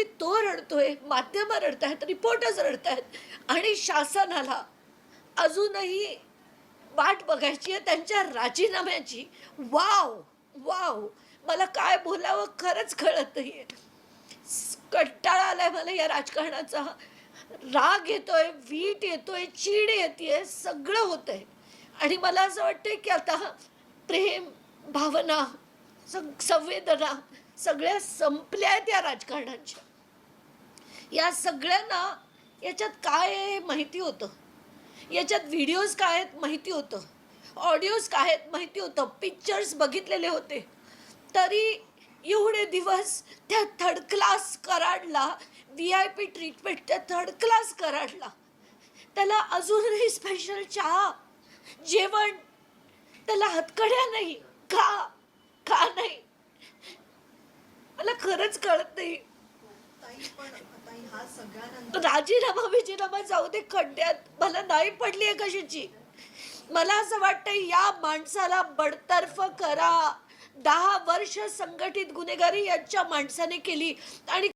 आणि तो रडतोय माध्यमं रडत आहेत रिपोर्टर्स रडत आहेत आणि शासनाला अजूनही वाट बघायची आहे त्यांच्या राजीनाम्याची. Wow wow. मला काय बोलावं खरंच कळत नाही कंटाळा आलाय मला या राजकारणाचा. राग येतोय वीट येतोय चीड येते सगळं होतंय. आणि मला असं वाटतंय की आता प्रेम भावना सग संवेदना सगळ्या संपल्या आहेत या राजकारणाच्या. या सगळ्यांना याच्यात काय आहे हे माहिती होतं? याच्यात व्हिडिओज काय आहेत माहिती होतं? ऑडिओज काय आहेत माहिती होतं? पिक्चर्स बघितलेले होते. तरी एवढे दिवस त्या थर्ड क्लास कराडला व्ही आय पी ट्रीटमेंट त्या थर्ड क्लास कराडला. त्याला अजूनही स्पेशल चहा जेवण त्याला हातकड्या नाही का का नाही? मला खरंच कळत नाही. राजीनामा विजीनामा जाऊ दे खड्ड्यात. मला नाही पडली आहे कशाची. मला असं वाटतं या माणसाला बडतर्फ करा. दहा वर्ष संघटित गुन्हेगारी यांच्या माणसाने केली आणि